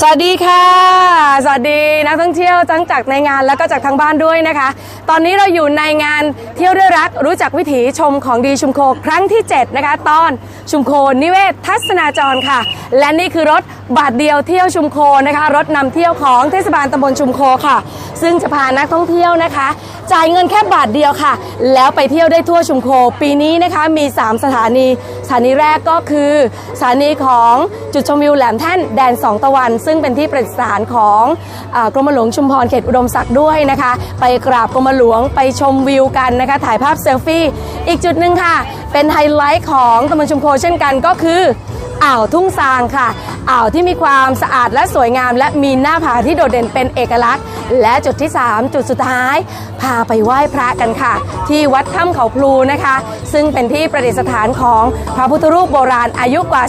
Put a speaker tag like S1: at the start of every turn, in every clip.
S1: สวัสดีค่ะ สวัสดีนักท่องเที่ยวทั้งจากในงานแล้วก็จากทางบ้านด้วยนะคะ ตอนนี้เราอยู่ในงานเที่ยวด้วยรักรู้จักวิถีชมของดีชุมโคครั้งที่ 7 นะคะ ตอนชุมโคนิเวศทัศนาจรค่ะ และนี่คือรถบาทเดียวเที่ยวชุมโคนะคะ รถนำเที่ยวของเทศบาลตำบลชุมโคค่ะ ซึ่งจะพานักท่องเที่ยวนะคะ จ่ายเงินแค่บาทเดียวค่ะ แล้วไปเที่ยวได้ทั่วชุมโค ปีนี้นะคะมี 3 สถานี สถานีแรกก็คือ สถานีของจุดชมวิวแหลมแท่นแดนสองตะวันซึ่งเป็นที่ประดิษฐานของอกรมหลวงชุมพรเขตอุดมศักดิ์ด้วยนะคะ ไปกราบกรมหลวงไปชมวิวกันนะคะ ถ่ายภาพเซลฟี่ อีกจุดหนึ่งค่ะ เป็นไฮไลท์ของตำบลชุมโคเช่นกันก็คืออ่าวทุ่งซางค่ะ อ่าวที่มีความสะอาดและสวยงาม และมีหน้าผาที่โดดเด่นเป็นเอกลักษณ์ และจุดที่ 3 จุดสุดท้าย พาไปไหว้พระกันค่ะ ที่วัดถ้ำเขาพลูนะคะ ซึ่งเป็นที่ประดิษฐานของพระพุทธรูปโบราณอายุกว่า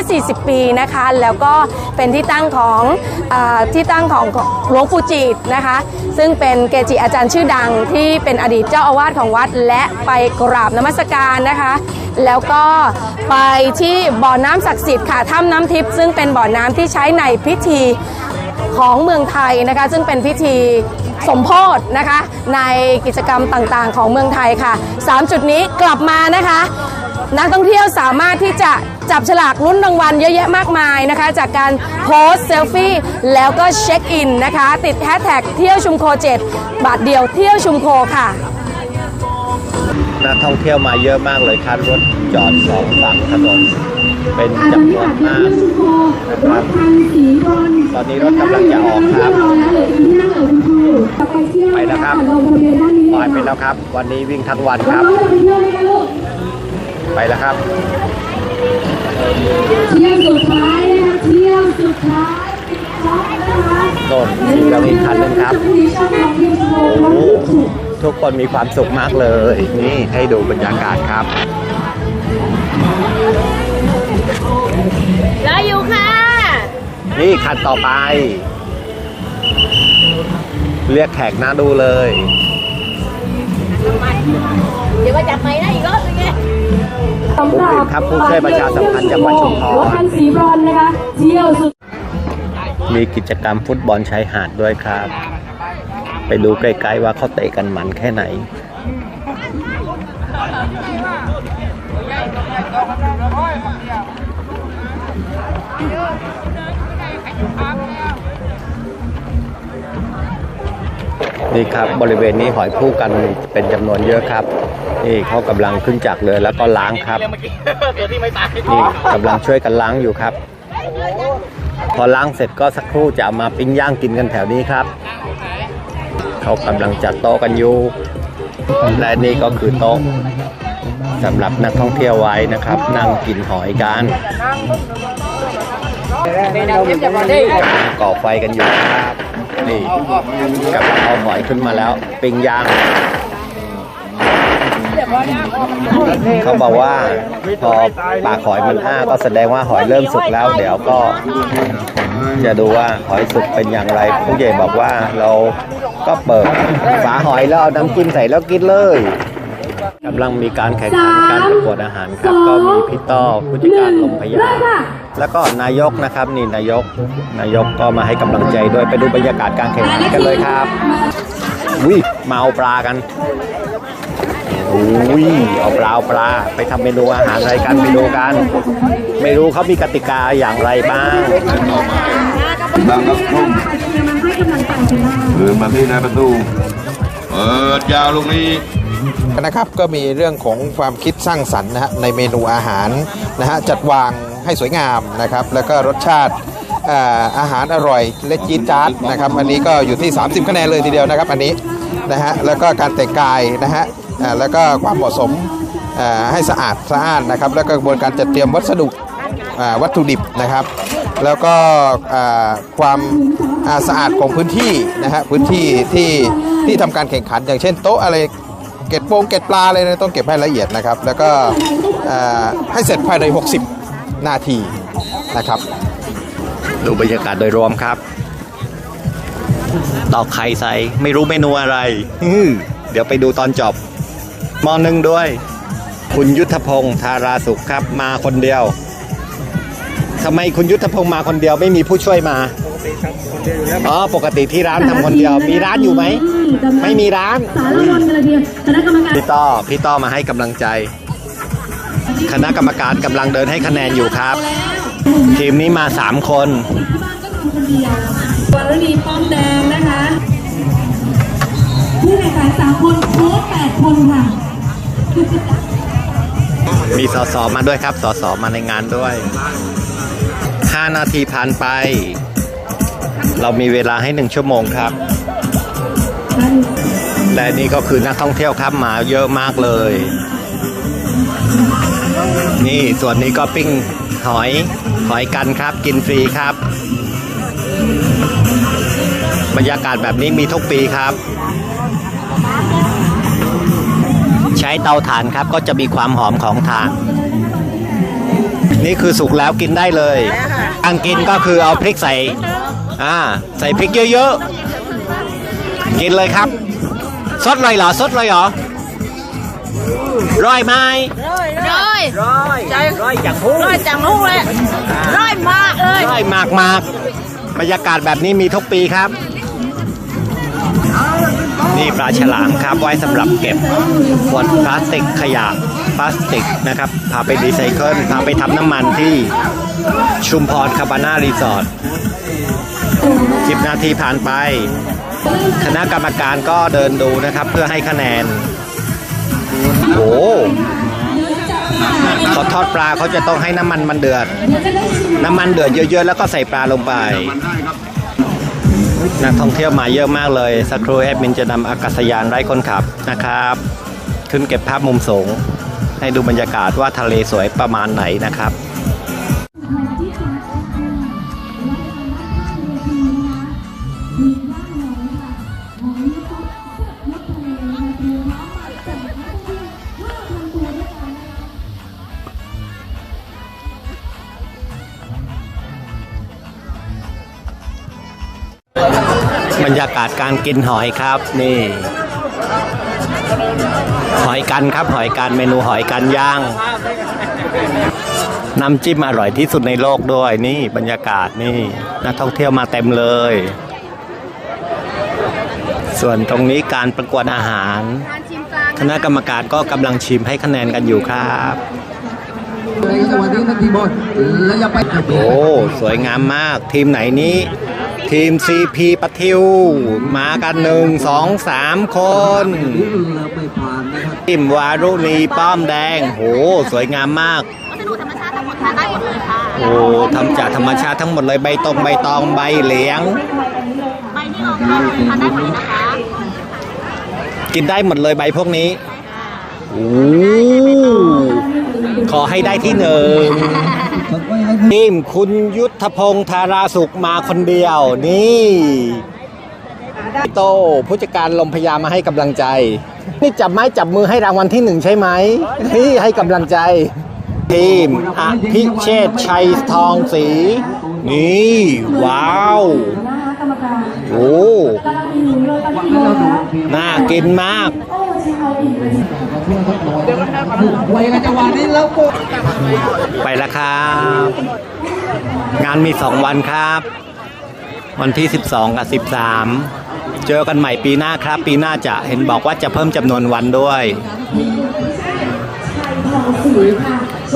S1: 240 ปีนะคะ แล้วก็เป็นที่ตั้งของอที่ตั้งของหลวงปู่จิตนะคะ ซึ่งเป็นเกจิอาจารย์ชื่อดังที่เป็นอดีตเจ้าอาวาสของวัดและไปกราบนมัสการนะคะ แล้วก็ไปที่บ่อน้ำศักดิ์สิทธิ์ค่ะถ้ำน้ำทิพย์ซึ่งเป็นบ่อน้ำที่ใช้ในพิธีของเมืองไทยนะคะ ซึ่งเป็นพิธีสมโพธนะคะ ในกิจกรรมต่างๆ ของเมืองไทยค่ะ 3 จุดนี้กลับมานะคะนักท่องเที่ยวสามารถที่จะจับฉลากลุ้นรางวัลเยอะแยะมากมายนะคะ จากการโพสเซลฟี่แล้วก็เช็คอินนะคะ ติดแฮชแท็กเที่ยวชุมโค7บาทเดียวเที่ยวชุมโคค่ะ
S2: นักท่องเที่ยวมาเยอะมากเลยครับรถจอดสองฝั่งถนน เป็น
S3: อ่าตอน
S2: จำน
S3: นี้
S2: วน
S3: บัตรเดีย
S2: มาวก
S3: ชุมโครถคันสีบอล
S2: ตอนนี้รถกำลังจะออกครับ
S3: เรียบร้อยแล้วเหลืออีกที่นั่งเหลือคุณครูจะไปเที่ยว
S2: ไปแล้วครับ
S3: ลงทะเบียนด้านนี้
S2: ป
S3: เล
S2: ล่อย
S3: ย
S2: ไป
S3: ค่ะ
S2: แล้วครับ วันนี้วิ่งทั้งวันค
S3: น้
S2: รั
S3: อบงๆจะไปเที่ยวไหมคะลูก
S2: ไปแล้วครับ
S3: เที่ยวสุดท้ายนะคะเที่ยวสุดท้ายช็อปนะคะ
S2: โน่นสีเหลืองอีกคันหนึงครับ
S3: ผู้ที่ชอบของทีมโชว์
S2: โอ้
S3: รถ
S2: โห
S3: ถูก
S2: ทุกคนมีความสุขมากเลย นี่ให้ดูบรรยากาศครับ
S1: รออยู่ค่ะ
S2: นี่คันต่อไป เรียกแขกหน้าดูเลย
S1: เดี๋ยวมาจับไม้ได้อีกรอบนึงไง
S3: สำหรับ
S2: ครับผู้ช่วยประชาสัมพันธ์จังหวัดชุมพร
S3: รถคันสีบรอนซ์นะคะเที่ยวสุด
S2: มีกิจกรรมฟุตบอลชายหาดด้วยครับ ไปดูใกล้ๆว่าเขาเตะกันมันแค่ไหน นี่ครับบริเวณนี้หอยผู้กันเป็นจำนวนเยอะครับ นี่เขากำลังขึ้นจากเรือแล้วก็ล้างครับ นี่กำลังช่วยกันล้างอยู่ครับ พอล้างเสร็จก็สักครู่จะเอามาปิ้งย่างกินกันแถวนี้ครับ เขากำลังจัดโต๊ะกันอยู่และนี่ก็คือโต๊ะสำหรับนักท่องเที่ยวไว้นะครับ นั่งกินหอยกันก่อไฟกันอยู่ครับนี่กำลังเอาหอยขึ้นมาแล้วปิ้งย่างเขาบอกว่าพอปากหอยมันอ้าก็แสดงว่าหอยเริ่มสุกแล้ว เดี๋ยวก็ จะดูว่าหอยสุกเป็นอย่างไรผู้ใหญ่บอกว่าเรา ก็เปิดฝาหอยแล้วเอาน้ำจิ้มใส่แล้วกินเลยกำลังมีการแข่งขันการประกวดอาหารครับก็มีพี่ต้อผู้จัดการลมพยา
S3: เริ่มค่ะ
S2: แล้วก็นายกนะครับนี่นายกนายกก็มาให้กำลังใจด้วยไปดูบรรยากาศการแข่งขันกันเลยครับวิมาเอาปลากันอุ้ยเอาปลาเอาปลาไปทำเมนูอาหารอะไรกันไปดูกัน ไม่รู้เขามีกติกาอย่างไรบ้าง
S4: บางครับนุ่ม เดินมาที่น้าประตูเปิดยาวลูกนี้
S5: นะครับก็มีเรื่องของความคิดสร้างสรรค์นะฮะในเมนูอาหารนะฮะจัดวางให้สวยงามนะครับแล้วก็รสชาติอาหารอร่อยและจี๊ดจ๊าดนะครับอันนี้ก็อยู่ที่ 30 คะแนนเลยทีเดียวนะครับอันนี้นะฮะแล้วก็การแต่งกายนะฮะแล้วก็ความเหมาะสมให้สะอาดสะอาดนะครับแล้วก็กระบวนการจัดเตรียมวัสดุวัตถุดิบนะครับ แล้วก็ความ สะอาดของพื้นที่นะฮะพื้นที่ที่ที่ทำการแข่งขัน อย่างเช่นโต๊ะอะไรเก็ดโปงเก็ดปลาอะไรเนี่ยต้องเก็บให้ละเอียดนะครับ แล้วก็อ่อให้เสร็จภายใน 60 นาทีนะครับ
S2: ดูบรรยากาศโดยรวมครับ ตอกไข่ใส่ไม่รู้เมนูอะไรอื้อเดี๋ยวไปดูตอนจบมอหนึ่งด้วย คุณยุทธพงศ์ธาราสุขครับมาคนเดียวทำไมคุณยุทธพงศ์มาคนเดียวไม่มีผู้ช่วยมา อ๋อปกติที่ร้านทำคนเดียวมีร้านอยู่ไหม ไม่มีร้าน
S3: สารวนกันเลยทีเดียวคณะกรรมการ
S2: พี่ต้อพี่ต้อมาให้กำลังใจ คณะกรรมการกำลังเดินให้คะแนนอยู่ครับ ทีมนี้มาสามคน
S3: วรณีป้อมแดงนะคะผู้แข่งขันสามคนโค้ชแปดคนค่ะ
S2: มีสสมาด้วยครับสสมาในงานด้วย 5 นาทีผ่านไป เรามีเวลาให้หนึ่งชั่วโมงครับ และนี่ก็คือนักท่องเที่ยวครับมาเยอะมากเลย นี่ส่วนนี้ก็ปิ้งหอยหอยกันครับ กินฟรีครับ บรรยากาศแบบนี้มีทุกปีครับ ใช้เตาถ่านครับก็จะมีความหอมของถ่านนี่คือสุกแล้วกินได้เลยอังกินก็คือเอาพริกใส่ อ่าใส่พริกเยอะๆ กินเลยครับ สดเลยเหรอ สดเลยเหรอ ร้อยไหม
S6: ร้อย
S2: ร้อยร้อยอย่างพูด
S6: ร้อยจังลูกเลยร้อยมากเลย
S2: ร้อยมากมากๆบรรยากาศแบบนี้มีทุกปีครับ นี่ปลาฉลามครับไว้สำหรับเก็บขวดพลาสติกขยะพลาสติกนะครับ พาไปรีไซเคิลพาไปทำน้ำมันที่ชุมพรคาบาน่ารีสอร์ท 10 นาทีผ่านไป คณะกรรมการก็เดินดูนะครับ เพื่อให้คะแนน โอ้เขาทอดปลาเขาจะต้องให้น้ำมันมันเดือด น้ำมันเดือดเยอะๆ แล้วก็ใส่ปลาลงไป นักท่องเที่ยวมาเยอะมากเลย สักครู่แอดมินจะนำอากาศยานไร้คนขับนะครับ ขึ้นเก็บภาพมุมสูง ให้ดูบรรยากาศว่าทะเลสวยประมาณไหนนะครับ บรรยากาศการกินหอยครับ นี่ หอยกันครับ หอยกันเมนูหอยกันย่างน้ำจิ้มอร่อยที่สุดในโลกด้วยนี่บรรยากาศนี่นักท่องเที่ยวมาเต็มเลย ส่วนตรงนี้การประกวดอาหาร คณะกรรมการก็กำลังชิมให้คะแนนกันอยู่ครับโอ้สวยงามมากทีมไหนนี้ ทีม CP ปะทิว มากันหนึ่งสองสามคน
S7: แล้วไม่ผ่านนะครับ
S2: ทีมวารุณีป้อมแดง โห สวยงามมาก
S6: วัสดุธรรมชาติทั้งหมดทานได้หมดเลยค่ะ
S2: โอ้ทำจากธรรมชาติทั้งหมดเลยใบตองใบตองใบเหลียง
S6: ใบที่เราทานทานได้หมดเลยนะคะ
S2: กินได้หมดเลยใบพวกนี้ โอ้ ขอให้ได้ที่หนึ่งทีมคุณยุทธพงษ์ธาราสุขมาคนเดียว นี่โตผู้จัดการลมพยามาให้กำลังใจ นี่จับไม้จับมือให้รางวัลที่หนึ่งใช่ไหมนี่ให้กำลังใจ ทีมอภิเชษชัยทองศรีนี่ ว้าวโอ้น่ากินมาก
S7: ไวกันจังหวะนี้แล้วก็
S2: ไปแล้วครับ งานมีสองวันครับ วันที่ 12 กับ 13 เจอกันใหม่ปีหน้าครับ ปีหน้าจะเห็นบอกว่าจะเพิ่มจำนวนวันด้วย